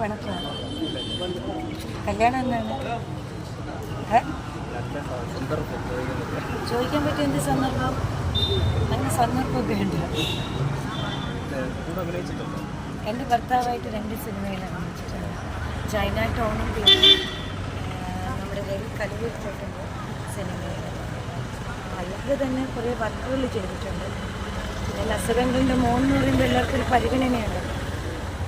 പണക്കാണ്. കല്യാണം എന്താണ്? ചോദിക്കാൻ പറ്റിയ എന്ത് സന്ദർഭം? അങ്ങനെ സന്ദർഭമൊക്കെ ഉണ്ട്. എന്റെ ഭർത്താവായിട്ട് രണ്ട് സിനിമയിൽ അഭിനയിച്ചിട്ടുണ്ട് ചൈന ടൗണും പിന്നെ നമ്മുടെ കയ്യിൽ ചേട്ടന്റെ സിനിമയിൽ അല്ലാതെ തന്നെ കുറേ വർക്കുകൾ ചെയ്തിട്ടുണ്ട്. പിന്നെ അസുഖങ്ങളുടെ മോൻ എന്ന് പറയുമ്പോൾ എല്ലാവർക്കും ഒരു പരിഗണനയാണ്.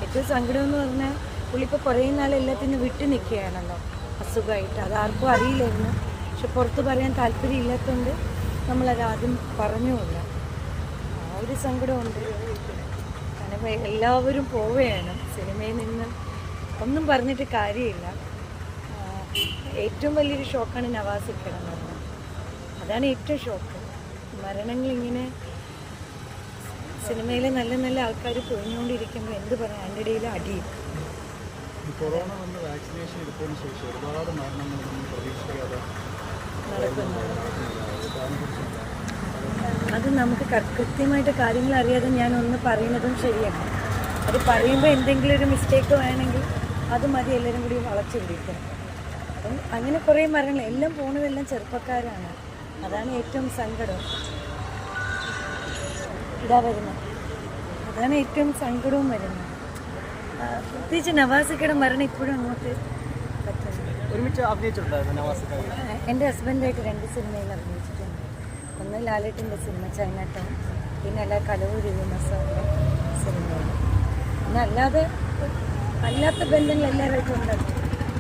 ഏറ്റവും സങ്കടം എന്ന് പറഞ്ഞാൽ പുള്ളിപ്പോൾ കുറേ നാൾ എല്ലാത്തിനും വിട്ടു നിൽക്കുകയാണല്ലോ. അസുഖമായിട്ട്. അത് ആർക്കും അറിയില്ലായിരുന്നു. പക്ഷെ പുറത്ത് പറയാൻ താല്പര്യമില്ലാത്തതുകൊണ്ട് നമ്മളത് ആദ്യം പറഞ്ഞുമില്ല. ആ ഒരു സങ്കടമുണ്ട് കാരണം എല്ലാവരും പോവുകയാണ് സിനിമയിൽ നിന്ന്. ഒന്നും പറഞ്ഞിട്ട് കാര്യമില്ല. ഏറ്റവും വലിയൊരു ഷോക്കാണ് നവാസിക്കണം എന്ന് പറഞ്ഞത് അതാണ് ഏറ്റവും ഷോക്ക്. മരണങ്ങൾ ഇങ്ങനെ സിനിമയിലെ നല്ല നല്ല ആൾക്കാർ പൊഴിഞ്ഞുകൊണ്ടിരിക്കുമ്പോൾ എന്ത് പറയാം? അതിന്റെ ഇടയിൽ അടിയും കൊറോണ വന്ന് വാക്സിനേഷൻ എടുത്തതിന് ശേഷം ഒരുപാട് മരണങ്ങൾ നമ്മൾ പ്രതീക്ഷിക്കാതെ അത് നമുക്ക് കൃത്യമായിട്ട് കാര്യങ്ങൾ അറിയാതെ ഞാൻ ഒന്ന് പറയുന്നതും ശരിയാണ്. അത് പറയുമ്പോൾ എന്തെങ്കിലും ഒരു മിസ്റ്റേക്ക് വേണമെങ്കിൽ അത് മതി എല്ലാവരും കൂടി വളച്ചു പിടിക്കാൻ അപ്പം അങ്ങനെ കുറേ മരണങ്ങൾ എല്ലാം പോണതെല്ലാം ചെറുപ്പക്കാരാണ്. അതാണ് ഏറ്റവും സങ്കടം. ഇതാ വരുന്നത്. അതാണ് ഏറ്റവും സങ്കടവും വരുന്നത്. പ്രത്യേകിച്ച് നവാസിക്കയുടെ മരണം ഇപ്പോഴും അങ്ങോട്ട് ഒരുമിച്ച് അഭിനയിച്ചിട്ടുണ്ടായിരുന്നു എന്റെ ഹസ്ബൻഡായിട്ട് രണ്ട് സിനിമയിൽ അഭിനയിച്ചിട്ടുണ്ട്. ഒന്ന് ലാലേട്ടന്റെ സിനിമ ചൈന ടൗൺ പിന്നെ അല്ല കലവൂരി രവിമസാറിന്റെ സിനിമകൾ പിന്നെ അല്ലാതെ അല്ലാത്ത ബന്ധങ്ങൾ എല്ലാവരുമായിട്ടും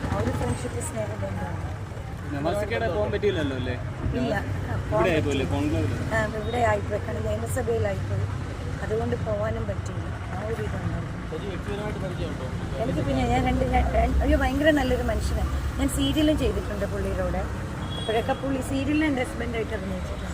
ആ ഒരു ഫ്രണ്ട്ഷിപ്പ് സ്നേഹബന്ധമാണ്. ഇല്ല. ഇവിടെ ആയിപ്പോയി. കാരണം നിയമസഭയിലായിപ്പോയി അതുകൊണ്ട് പോകാനും പറ്റിയില്ല. എനിക്ക് പിന്നെ ഞാൻ രണ്ട് അയ്യോ ഭയങ്കര നല്ലൊരു മനുഷ്യനാണ് ഞാൻ സീരിയലും ചെയ്തിട്ടുണ്ട് പുള്ളിയുടെ കൂടെ. അപ്പോഴൊക്കെ പുള്ളി സീരിയലിൽ എന്റെ ഹസ്ബൻഡായിട്ട് അഭിനയിച്ചിട്ടുണ്ട്.